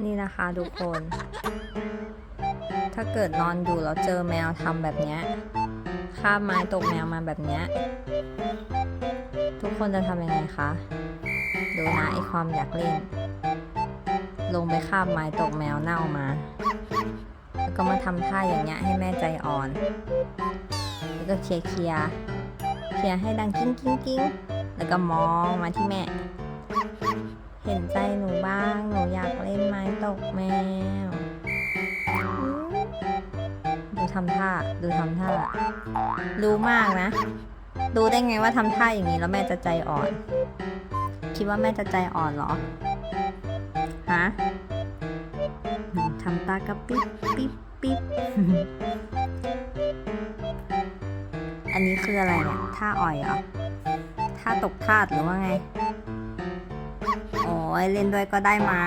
นี่นะคะทุกคน ถ้าเกิดนอนอยู่แล้วเจอแมวทำแบบเนี้ยคาบไม้ตกแมวมาแบบเนี้ยทุกคนจะทำยังไงคะ ดูนะไอความอยากเล่น ลงไปคาบไม้ตกแมวเน่ามา แล้วก็มาทำท่าอย่างเงี้ยให้แม่ใจอ่อน แล้วก็เคลียร์เคลียร์เคลียร์ให้ดังกิ้งกิ้งกิ้งแล้วก็มองมาที่แม่ เห็นใจหนูบ้าง หนูอยากเล่นไม้ตกแมว ดูทำท่า ดูทำท่า รู้มากนะ รู้ได้ไงว่าทำท่าอย่างนี้แล้วแม่จะใจอ่อน คิดว่าแม่จะใจอ่อนเหรอ ฮะทำตากระปิ๊บปิ๊บปิ๊บอันนี้คืออะไรเนี่ย ท่าอ่อยเหรอ ท่าตกทาดหรือว่าไง ยเล่นด้วยก็ได้มา